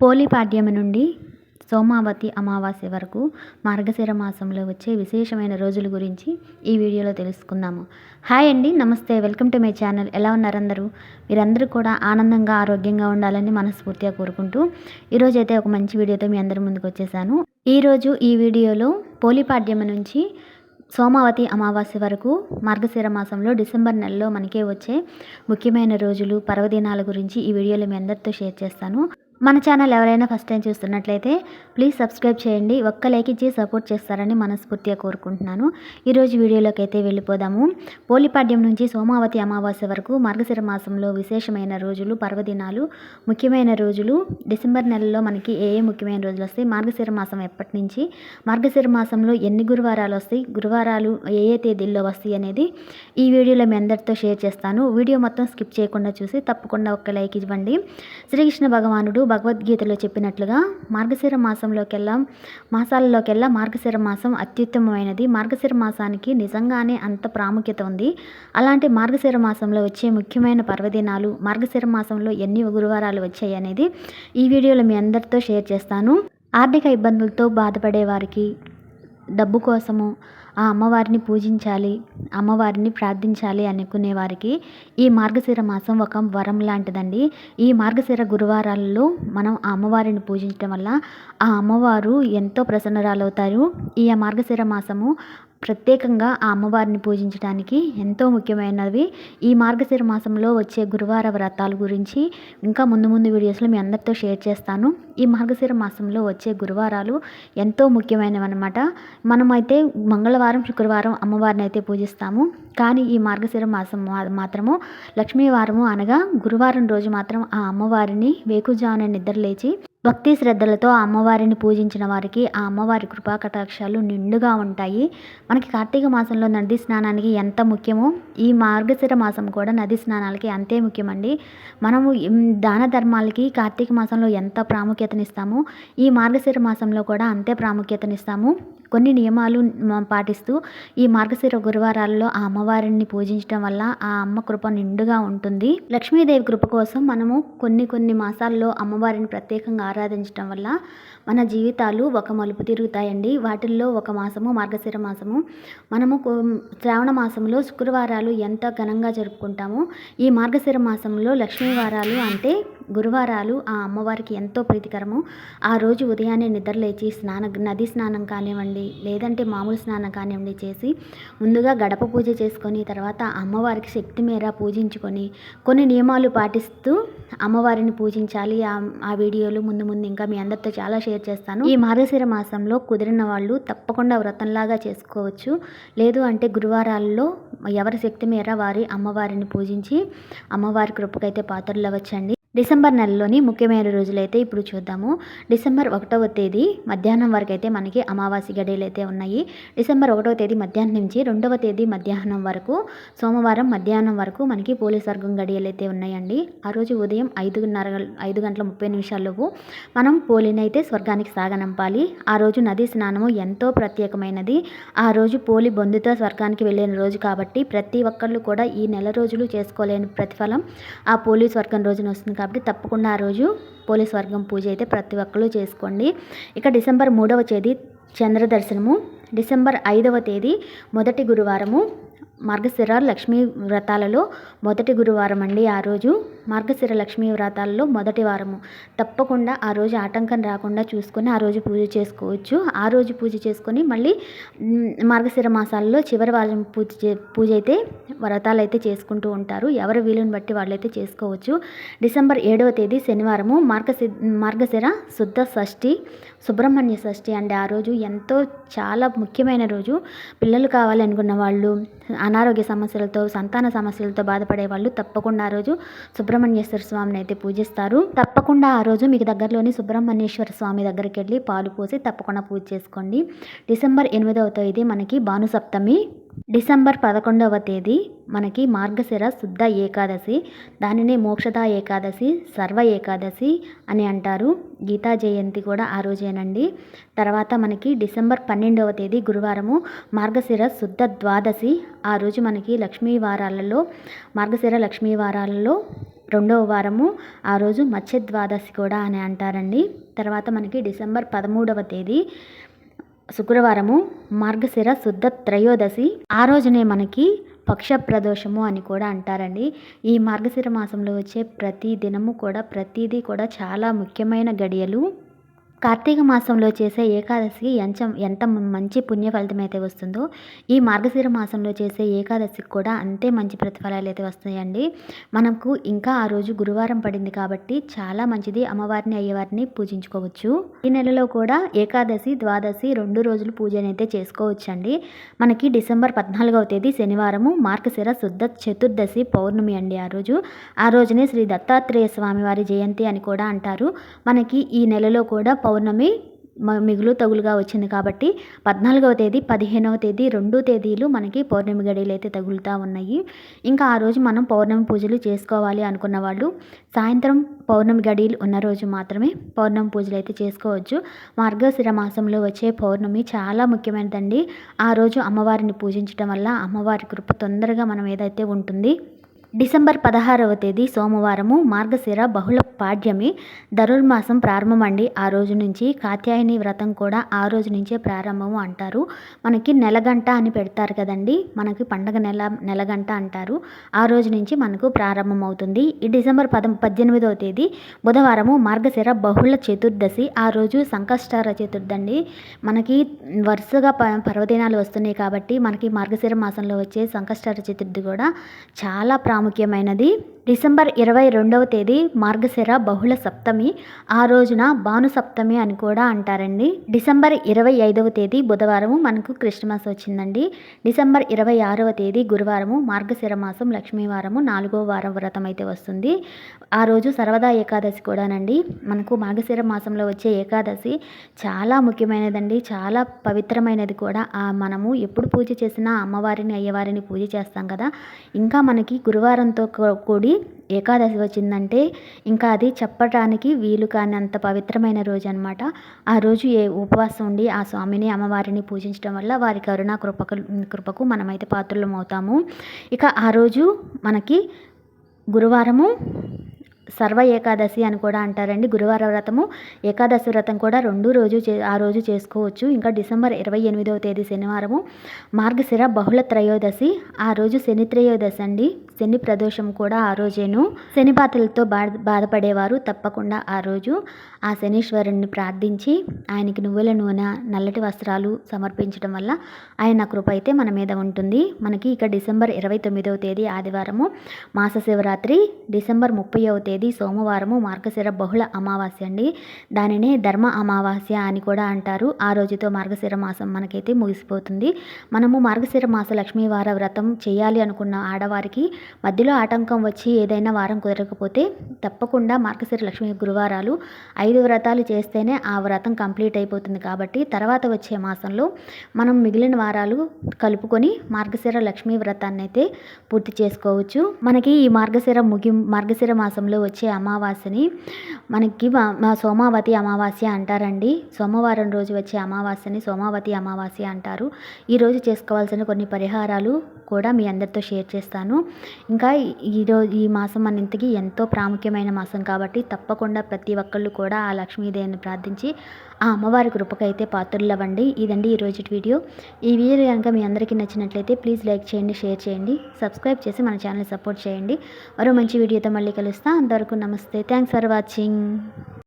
పోలిపాడ్యమి నుండి సోమావతి అమావాస్య వరకు మార్గశిర మాసంలో వచ్చే విశేషమైన రోజుల గురించి ఈ వీడియోలో తెలుసుకుందాము. హాయ్ అండి నమస్తే. Welcome to my channel. ఎలా ఉన్నారు అందరూ? మీరందరూ కూడా ఆనందంగా ఆరోగ్యంగా ఉండాలని మనస్ఫూర్తిగా కోరుకుంటూ ఈరోజు అయితే ఒక మంచి వీడియోతో మీ అందరి ముందుకు వచ్చేసాను. ఈరోజు ఈ వీడియోలో పోలిపాడ్యమి నుంచి సోమావతి అమావాస్య వరకు మార్గశిర మాసంలో డిసెంబర్ నెలలో మనకే వచ్చే ముఖ్యమైన రోజులు పర్వదినాల గురించి ఈ వీడియోలో మీ అందరితో షేర్ చేస్తాను. మన ఛానల్ ఎవరైనా ఫస్ట్ టైం చూస్తున్నట్లయితే ప్లీజ్ సబ్స్క్రైబ్ చేయండి. ఒక్క లైక్ ఇచ్చి సపోర్ట్ చేస్తారని మనస్ఫూర్తిగా కోరుకుంటున్నాను. ఈరోజు వీడియోలోకి అయితే వెళ్ళిపోదాము. పోలిపాడ్యం నుంచి సోమావతి అమావాస్య వరకు మార్గశిర మాసంలో విశేషమైన రోజులు పర్వదినాలు ముఖ్యమైన రోజులు. డిసెంబర్ నెలలో మనకి ఏ ఏ ముఖ్యమైన రోజులు వస్తాయి? మార్గశిర మాసం ఎప్పటి నుంచి? మార్గశిర మాసంలో ఎన్ని గురువారాలు వస్తాయి? గురువారాలు ఏ ఏ తేదీల్లో వస్తాయి అనేది ఈ వీడియోలో మీ అందరితో షేర్ చేస్తాను. వీడియో మొత్తం స్కిప్ చేయకుండా చూసి తప్పకుండా ఒక్క లైక్ ఇవ్వండి. శ్రీకృష్ణ భగవానుడు భగవద్గీతలో చెప్పినట్లుగా మార్గశిర మాసంలోకెల్లా మాసాలలోకెల్లా మార్గశిర మాసం అత్యుత్తమమైనది. మార్గశిర మాసానికి నిజంగానే అంత ప్రాముఖ్యత ఉంది. అలాంటి మార్గశిర మాసంలో వచ్చే ముఖ్యమైన పర్వదినాలు మార్గశిర మాసంలో ఎన్ని గురువారాలు వచ్చాయి అనేది ఈ వీడియోలో మీ అందరితో షేర్ చేస్తాను. ఆర్థిక ఇబ్బందులతో బాధపడే వారికి డబ్బు కోసము ఆ అమ్మవారిని పూజించాలి అమ్మవారిని ప్రార్థించాలి అనుకునే వారికి ఈ మార్గశిర మాసం ఒక వరం లాంటిదండి. ఈ మార్గశిర గురువారాలలో మనం ఆ అమ్మవారిని పూజించడం వల్ల ఆ అమ్మవారు ఎంతో ప్రసన్నరాలవుతారు. ఈ మార్గశిర మాసము ప్రత్యేకంగా ఆ అమ్మవారిని పూజించడానికి ఎంతో ముఖ్యమైనవి. ఈ మార్గశిర మాసంలో వచ్చే గురువార వ్రతాల గురించి ఇంకా ముందు ముందు వీడియోస్లో మీ అందరితో షేర్ చేస్తాను. ఈ మార్గశిర మాసంలో వచ్చే గురువారాలు ఎంతో ముఖ్యమైనవి అనమాట మనమైతే మంగళవారం శుక్రవారం అమ్మవారిని అయితే పూజిస్తాము. కానీ ఈ మార్గశిర మాసం మాత్రము లక్ష్మీవారము అనగా గురువారం రోజు మాత్రం ఆ అమ్మవారిని వేకుజామున నిద్రలేచి భక్తి శ్రద్ధలతో ఆ అమ్మవారిని పూజించిన వారికి ఆ అమ్మవారి కృపా కటాక్షాలు నిండుగా ఉంటాయి. మనకి కార్తీక మాసంలో నది స్నానానికి ఎంత ముఖ్యమో ఈ మార్గశిర మాసం కూడా నది స్నానాలకి అంతే ముఖ్యమండి. మనము దాన ధర్మాలకి కార్తీక మాసంలో ఎంత ప్రాముఖ్యతనిస్తామో ఈ మార్గశిర మాసంలో కూడా అంతే ప్రాముఖ్యతనిస్తాము. కొన్ని నియమాలు పాటిస్తూ ఈ మార్గశిర గురువారాల్లో ఆ అమ్మవారిని పూజించడం వల్ల ఆ అమ్మ కృప నిండుగా ఉంటుంది. లక్ష్మీదేవి కృప కోసం మనము కొన్ని కొన్ని మాసాల్లో అమ్మవారిని ప్రత్యేకంగా ఆరాధించడం వల్ల మన జీవితాలు ఒక మలుపు తిరుగుతాయండి. వాటిల్లో ఒక మాసము మార్గశిర మాసము. మనము శ్రావణ మాసంలో శుక్రవారాలు ఎంత ఘనంగా జరుపుకుంటామో ఈ మార్గశిర మాసంలో లక్ష్మీవారాలు అంటే గురువారాలు ఆ అమ్మవారికి ఎంతో ప్రీతికరము. ఆ రోజు ఉదయాన్నే నిద్రలేచి స్నాన నది స్నానం కానివ్వండి లేదంటే మామూలు స్నానం కానివ్వండి చేసి ముందుగా గడప పూజ చేసుకొని తర్వాత అమ్మవారికి శక్తి మేర పూజించుకొని కొన్ని నియమాలు పాటిస్తూ అమ్మవారిని పూజించాలి. ఆ వీడియోలు ముందు ముందు ఇంకా మీ అందరితో చాలా షేర్ చేస్తాను ఈ మార్గశిర మాసంలో కుదిరిన వాళ్ళు తప్పకుండా వ్రతంలాగా చేసుకోవచ్చు. లేదు అంటే గురువారాల్లో ఎవరి శక్తి మేర వారి అమ్మవారిని పూజించి అమ్మవారి కృపకైతే పాత్రలు అవ్వచ్చండి డిసెంబర్ నెలలోని ముఖ్యమైన రోజులైతే ఇప్పుడు చూద్దాము. డిసెంబర్ ఒకటవ తేదీ మధ్యాహ్నం వరకు అయితే మనకి అమావాస్య గడియలు అయితే ఉన్నాయి. డిసెంబర్ ఒకటవ తేదీ మధ్యాహ్నం నుంచి రెండవ తేదీ మధ్యాహ్నం వరకు సోమవారం మధ్యాహ్నం వరకు మనకి పోలీస్ వర్గం గడియలు అయితే ఉన్నాయండి. ఆ రోజు ఉదయం ఐదున్నర ఐదు గంటల ముప్పై నిమిషాల్లోపు మనం పోలిని అయితే స్వర్గానికి సాగనంపాలి. ఆ రోజు నది స్నానము ఎంతో ప్రత్యేకమైనది. ఆ రోజు పోలి బొందుతో స్వర్గానికి వెళ్ళిన రోజు కాబట్టి ప్రతి ఒక్కళ్ళు కూడా ఈ నెల రోజులు చేసుకోలేని ప్రతిఫలం ఆ పోలీస్ వర్గం రోజున వస్తుంది కాబట్టి తప్పకుండా ఆ రోజు పోలీస్ వర్గం పూజ అయితే ప్రతి ఒక్కరు చేసుకోండి. ఇక డిసెంబర్ మూడవ తేదీ చంద్ర దర్శనము డిసెంబర్ ఐదవ తేదీ మొదటి గురువారము. మార్గశిర లక్ష్మీ వ్రతాలలో మొదటి గురువారం అండి ఆ రోజు. మార్గశిర లక్ష్మీ వ్రతాలలో మొదటి వారము. తప్పకుండా ఆ రోజు ఆటంకం రాకుండా చూసుకొని ఆ రోజు పూజ చేసుకోవచ్చు. ఆ రోజు పూజ చేసుకొని మళ్ళీ మార్గశిర మాసాలలో చివరి వారం పూజ పూజ అయితే వ్రతాలు అయితే చేసుకుంటూ ఉంటారు. ఎవరి వీలుని బట్టి వాళ్ళైతే చేసుకోవచ్చు. డిసెంబర్ ఏడవ తేదీ శనివారము మార్గశి మార్గశిర శుద్ధ షష్ఠి సుబ్రహ్మణ్య షష్ఠి అండి ఆ రోజు. ఎంతో చాలా ముఖ్యమైన రోజు. పిల్లలు కావాలనుకున్న వాళ్ళు అనారోగ్య సమస్యలతో సంతాన సమస్యలతో బాధపడే వాళ్ళు తప్పకుండా ఆ రోజు సుబ్రహ్మణ్యేశ్వర స్వామిని అయితే పూజిస్తారు. తప్పకుండా ఆ రోజు మీకు దగ్గరలోని సుబ్రహ్మణ్యేశ్వర స్వామి దగ్గరికి వెళ్ళి పాలు పోసి తప్పకుండా పూజ చేసుకోండి. డిసెంబర్ ఎనిమిదవ తేదీ మనకి భానుసప్తమి. డిసెంబర్ పదకొండవ తేదీ మనకి మార్గశిర శుద్ధ ఏకాదశి దానినే మోక్షద ఏకాదశి సర్వ ఏకాదశి అని అంటారు. గీతా జయంతి కూడా ఆ రోజేనండి. తర్వాత మనకి డిసెంబర్ పన్నెండవ తేదీ గురువారము మార్గశిర శుద్ధ ద్వాదశి. ఆ రోజు మనకి లక్ష్మీ వారాలలో మార్గశిర లక్ష్మీ వారాలలో రెండవ వారము ఆ రోజు మత్స్య ద్వాదశి కూడా అని అంటారండి. తర్వాత మనకి డిసెంబర్ పదమూడవ తేదీ శుక్రవారము మార్గశిర శుద్ధ త్రయోదశి. ఆ రోజునే మనకి పక్ష ప్రదోషము అని కూడా అంటారండి. ఈ మార్గశిర మాసంలో వచ్చే ప్రతి దినము కూడా ప్రతిదీ కూడా చాలా ముఖ్యమైన గడియలు. కార్తీక మాసంలో చేసే ఏకాదశికి ఎంత ఎంత మంచి పుణ్య ఫలితం అయితే వస్తుందో ఈ మార్గశిర మాసంలో చేసే ఏకాదశికి కూడా అంతే మంచి ప్రతిఫలాలు అయితే వస్తాయండి. మనకు ఇంకా ఆ రోజు గురువారం పడింది కాబట్టి చాలా మంచిది అమ్మవారిని అయ్యవారిని పూజించుకోవచ్చు. ఈ నెలలో కూడా ఏకాదశి ద్వాదశి రెండు రోజులు పూజనైతే చేసుకోవచ్చు అండి మనకి డిసెంబర్ పద్నాలుగవ తేదీ శనివారము మార్గశిర శుద్ధ చతుర్దశి పౌర్ణమి అండి ఆ రోజు. ఆ రోజునే శ్రీ దత్తాత్రేయ స్వామివారి జయంతి అని కూడా అంటారు. మనకి ఈ నెలలో కూడా పౌర్ణమి మిగులు తగులుగా వచ్చింది కాబట్టి పద్నాలుగవ తేదీ పదిహేనవ తేదీ రెండు తేదీలు మనకి పౌర్ణమి గడియలు అయితే తగులుతూ ఉన్నాయి. ఇంకా ఆ రోజు మనం పౌర్ణమి పూజలు చేసుకోవాలి అనుకున్న వాళ్ళు సాయంత్రం పౌర్ణమి గడియలు ఉన్న రోజు మాత్రమే పౌర్ణమి పూజలు అయితే చేసుకోవచ్చు. మార్గశిర మాసంలో వచ్చే పౌర్ణమి చాలా ముఖ్యమైనదండి. ఆ రోజు అమ్మవారిని పూజించడం వల్ల అమ్మవారి కృప తొందరగా మనం ఏదైతే ఉంటుంది డిసెంబర్ పదహారవ తేదీ సోమవారము మార్గశిర బహుళ పాడ్యమి ధనుర్మాసం ప్రారంభమండి. ఆ రోజు నుంచి కాత్యాయని వ్రతం కూడా ఆ రోజు నుంచే ప్రారంభము అంటారు. మనకి నెలగంట అని పెడతారు కదండి. మనకి పండగ నెల నెలగంట అంటారు. ఆ రోజు నుంచి మనకు ప్రారంభం అవుతుంది ఈ డిసెంబర్ పద పద్దెనిమిదవ తేదీ బుధవారము మార్గశిర బహుళ చతుర్దశి. ఆ రోజు సంకష్టార చతుర్థి అండి మనకి వరుసగా ప పర్వదినాలు వస్తున్నాయి కాబట్టి మనకి మార్గశిర మాసంలో వచ్చే సంకష్టార చతుర్థి కూడా చాలా ప్రాముఖ్యం ప్రాముఖ్యమైనది డిసెంబర్ ఇరవై రెండవ తేదీ మార్గశిర బహుళ సప్తమి. ఆ రోజున భాను సప్తమి అని కూడా అంటారండి. డిసెంబర్ ఇరవై ఐదవ తేదీ బుధవారము మనకు క్రిస్టమస్ వచ్చిందండి. డిసెంబర్ ఇరవై ఆరవ తేదీ గురువారము మార్గశిర మాసం లక్ష్మీవారము నాలుగో వారం వ్రతం అయితే వస్తుంది. ఆ రోజు సర్వదా ఏకాదశి కూడానండి. మనకు మార్గశిర మాసంలో వచ్చే ఏకాదశి చాలా ముఖ్యమైనదండి. చాలా పవిత్రమైనది కూడా. మనము ఎప్పుడు పూజ చేసినా అమ్మవారిని అయ్యవారిని పూజ చేస్తాం కదా. ఇంకా మనకి గురువారంతో కూడి ఏకాదశి వచ్చిందంటే ఇంకా అది చెప్పటానికి వీలు కానంత పవిత్రమైన రోజు అనమాట ఆ రోజు ఏ ఉపవాసం ఉండి ఆ స్వామిని అమ్మవారిని పూజించడం వల్ల వారి కరుణ కృపకు కృపకు మనమైతే పాత్రలం అవుతాము. ఇక ఆ రోజు మనకి గురువారము సర్వ ఏకాదశి అని కూడా అంటారండి. గురువార వ్రతము ఏకాదశి వ్రతం కూడా రెండు రోజు చే ఆ రోజు చేసుకోవచ్చు. ఇంకా డిసెంబర్ ఇరవై ఎనిమిదవ తేదీ శనివారము మార్గశిర బహుళ త్రయోదశి ఆ రోజు శని త్రయోదశి అండి. శని ప్రదోషం కూడా ఆ రోజేను. శని బాధలతో బాధ బాధపడేవారు తప్పకుండా ఆ రోజు. ఆ శనీశ్వరుణ్ణి ప్రార్థించి ఆయనకి నువ్వుల నూనె నల్లటి వస్త్రాలు సమర్పించడం వల్ల ఆయన కృప అయితే మన మీద ఉంటుంది. మనకి ఇక డిసెంబర్ ఇరవై తొమ్మిదవ తేదీ ఆదివారము మాస శివరాత్రి. డిసెంబర్ ముప్పైవ తేదీ సోమవారము మార్గశిర బహుళ అమావాస్య అండి. దానినే ధర్మ అమావాస్య అని కూడా అంటారు. ఆ రోజుతో మార్గశిర మాసం మనకైతే ముగిసిపోతుంది. మనము మార్గశిర మాస లక్ష్మీవార వ్రతం చేయాలి అనుకున్న ఆడవారికి మధ్యలో ఆటంకం వచ్చి ఏదైనా వారం కుదరకపోతే తప్పకుండా మార్గశిర లక్ష్మి గురువారాలు ఐదు వ్రతాలు చేస్తేనే ఆ వ్రతం కంప్లీట్ అయిపోతుంది కాబట్టి తర్వాత వచ్చే మాసంలో మనం మిగిలిన వారాలు కలుపుకొని మార్గశిర లక్ష్మీ వ్రతాన్ని అయితే పూర్తి చేసుకోవచ్చు. మనకి ఈ మార్గశిర ముగి మార్గశిర మాసంలో వచ్చే అమావాస్యని మనకి మా సోమావతి అమావాస్య అంటారండి. సోమవారం రోజు వచ్చే అమావాస్యని సోమావతి అమావాస్య అంటారు. ఈరోజు చేసుకోవాల్సిన కొన్ని పరిహారాలు కూడా మీ అందరితో షేర్ చేస్తాను. ఇంకా ఈరోజు ఈ మాసం మన ఇంతకీ ఎంతో ప్రాముఖ్యమైన మాసం కాబట్టి తప్పకుండా ప్రతి ఒక్కళ్ళు కూడా ఆ లక్ష్మీదేవిని ప్రార్థించి ఆ అమ్మవారి కృపకైతే పాత్రలవ్వండి. ఇదండి ఈరోజు వీడియో. ఈ వీడియో కనుక మీ అందరికీ నచ్చినట్లయితే ప్లీజ్ లైక్ చేయండి షేర్ చేయండి సబ్స్క్రైబ్ చేసి మన ఛానల్ సపోర్ట్ చేయండి. మరో మంచి వీడియోతో మళ్ళీ కలుస్తా. అంతవరకు నమస్తే. Thanks for watching.